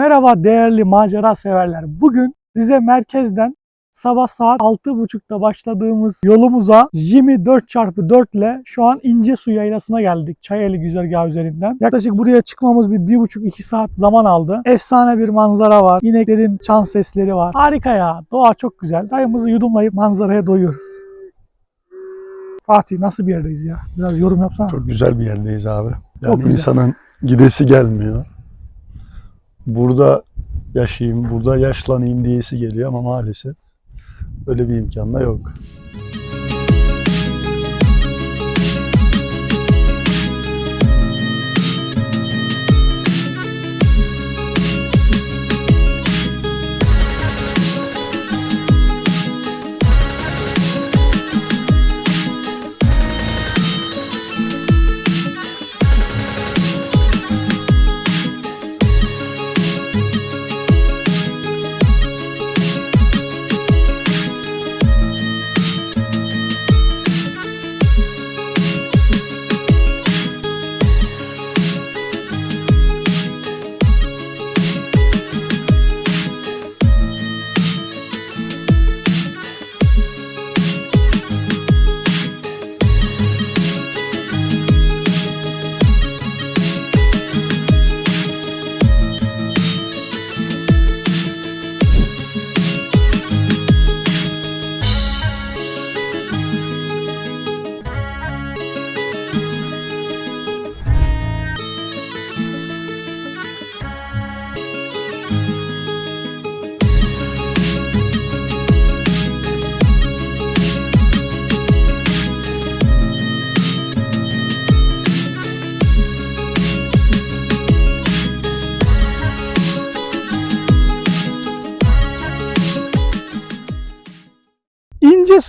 Merhaba değerli macera severler. Bugün Rize merkezden sabah saat 6.30'da başladığımız yolumuza Jimmy 4x4 ile şu an İncesu yaylasına geldik. Çayeli güzergahı üzerinden. Yaklaşık buraya çıkmamız bir 1.5-2 saat zaman aldı. Efsane bir manzara var. İneklerin çan sesleri var. Harika ya. Doğa çok güzel. Dayımızı yudumlayıp manzaraya doyuyoruz. Fatih nasıl bir yerdeyiz ya? Biraz yorum yapsana. Çok güzel bir yerdeyiz abi. Çok Yani güzel. insanın gidesi gelmiyor. Burada yaşayayım, burada yaşlanayım diyesi geliyor ama maalesef öyle bir imkan da yok.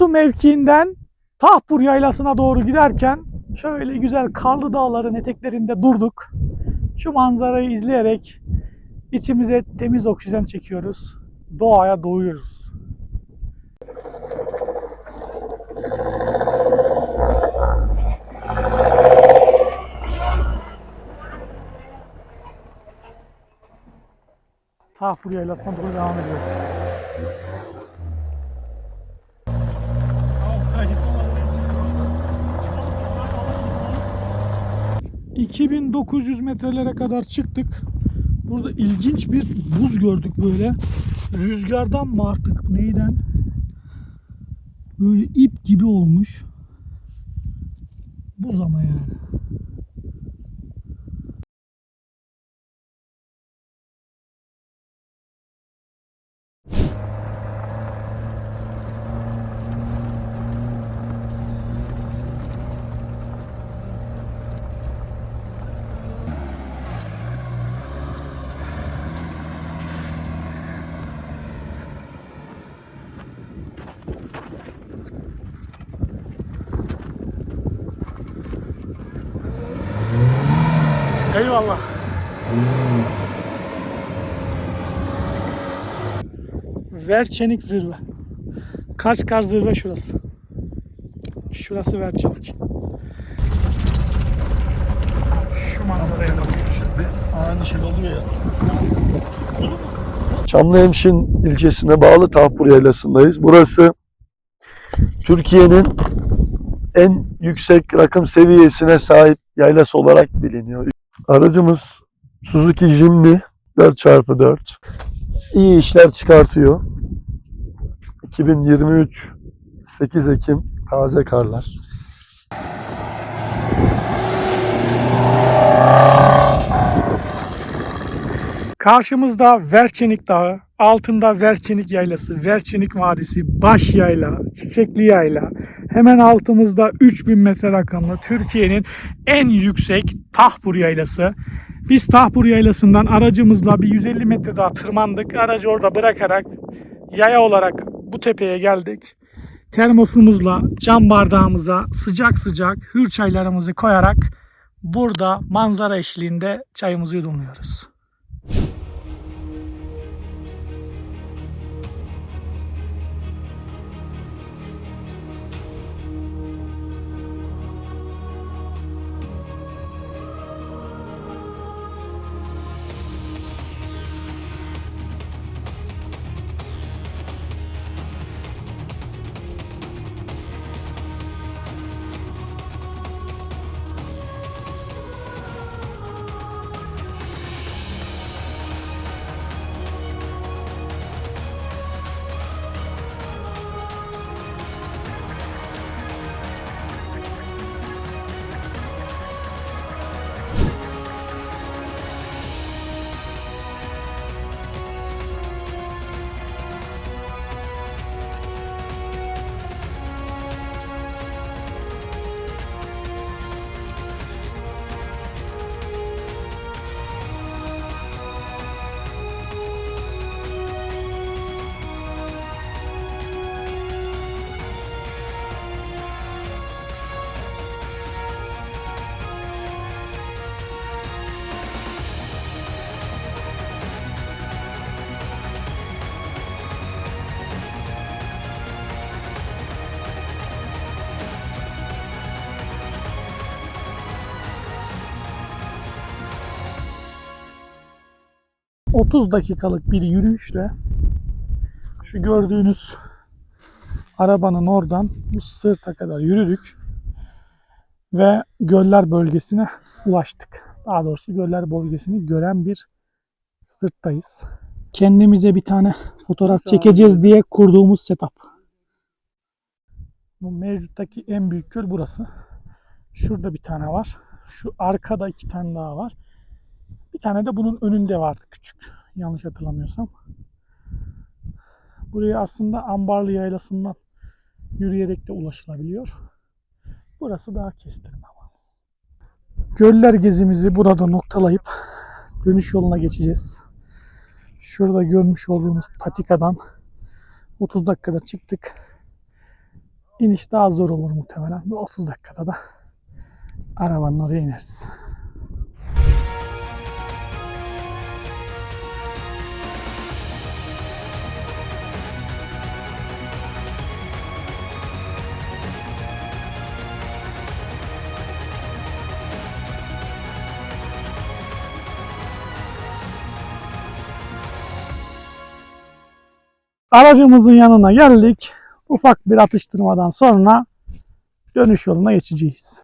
İncesu mevkiinden Tahpur Yaylası'na doğru giderken şöyle güzel karlı dağların eteklerinde durduk. Şu manzarayı izleyerek içimize temiz oksijen çekiyoruz. Doğaya doğuyoruz. Tahpur Yaylası'na doğru devam ediyoruz. 2900 metrelere kadar çıktık. Burada ilginç bir buz gördük böyle. Rüzgardan mı artık neyden? Böyle ip gibi olmuş. Buz ama yani. Eyvallah. Verçenik zirve. Kaçkar zirve şurası. Şurası Verçenik. Şu manzaraya bakıyoruz. Ani şey oluyor ya. Çamlıhemşin ilçesine bağlı Tahpur Yaylası'ndayız. Burası Türkiye'nin en yüksek rakım seviyesine sahip yaylası olarak biliniyor. Aracımız Suzuki Jimny 4x4. İyi işler çıkartıyor. 2023 8 Ekim taze karlar. Karşımızda Verçenik Dağı, altında Verçenik Yaylası, Verçenik Vadisi, Baş Yayla, Çiçekli Yayla. Hemen altımızda 3000 metre rakamlı Türkiye'nin en yüksek Tahpur Yaylası. Biz Tahpur Yaylası'ndan aracımızla bir 150 metre daha tırmandık. Aracı orada bırakarak yaya olarak bu tepeye geldik. Termosumuzla cam bardağımıza sıcak sıcak hür çaylarımızı koyarak burada manzara eşliğinde çayımızı yudumluyoruz. 30 dakikalık bir yürüyüşle şu gördüğünüz arabanın oradan bu sırta kadar yürüdük ve göller bölgesine ulaştık. Daha doğrusu göller bölgesini gören bir sırttayız. Kendimize bir tane fotoğraf çekeceğiz diye kurduğumuz setup. Bu mevcuttaki en büyük göl burası. Şurada bir tane var. Şu arkada iki tane daha var. Bir tane de bunun önünde vardı küçük. Yanlış hatırlamıyorsam. Buraya aslında Ambarlı Yaylası'ndan yürüyerek de ulaşılabiliyor. Burası daha kestirme ama. Göller gezimizi burada noktalayıp dönüş yoluna geçeceğiz. Şurada görmüş olduğunuz patikadan 30 dakikada çıktık. İniş daha zor olur muhtemelen. Bir 30 dakikada da arabanın oraya ineriz. Aracımızın yanına geldik. Ufak bir atıştırmadan sonra dönüş yoluna geçeceğiz.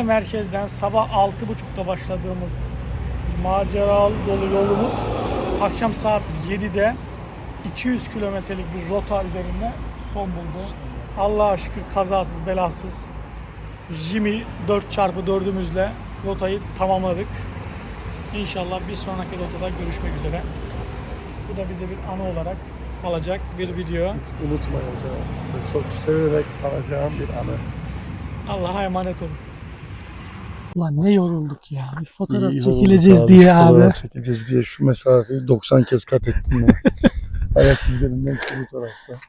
Merkezden sabah 6.30'da başladığımız maceralı dolu yolumuz akşam saat 7'de 200 kilometrelik bir rota üzerinde son buldu. Allah'a şükür kazasız belasız Jimmy 4x4'ümüzle rotayı tamamladık. İnşallah bir sonraki rotada görüşmek üzere. Bu da bize bir anı olarak kalacak bir video. Hiç unutmayacağım ve çok severek alacağım bir anı. Allah'a emanet olun. Ulan ne yorulduk ya. Bir fotoğraf İyi çekileceğiz oldu diye abi. abi. Fotoğraf çekileceğiz diye şu mesafeyi 90 kez kat ettim ya. Ayak izlerimden şu tarafta.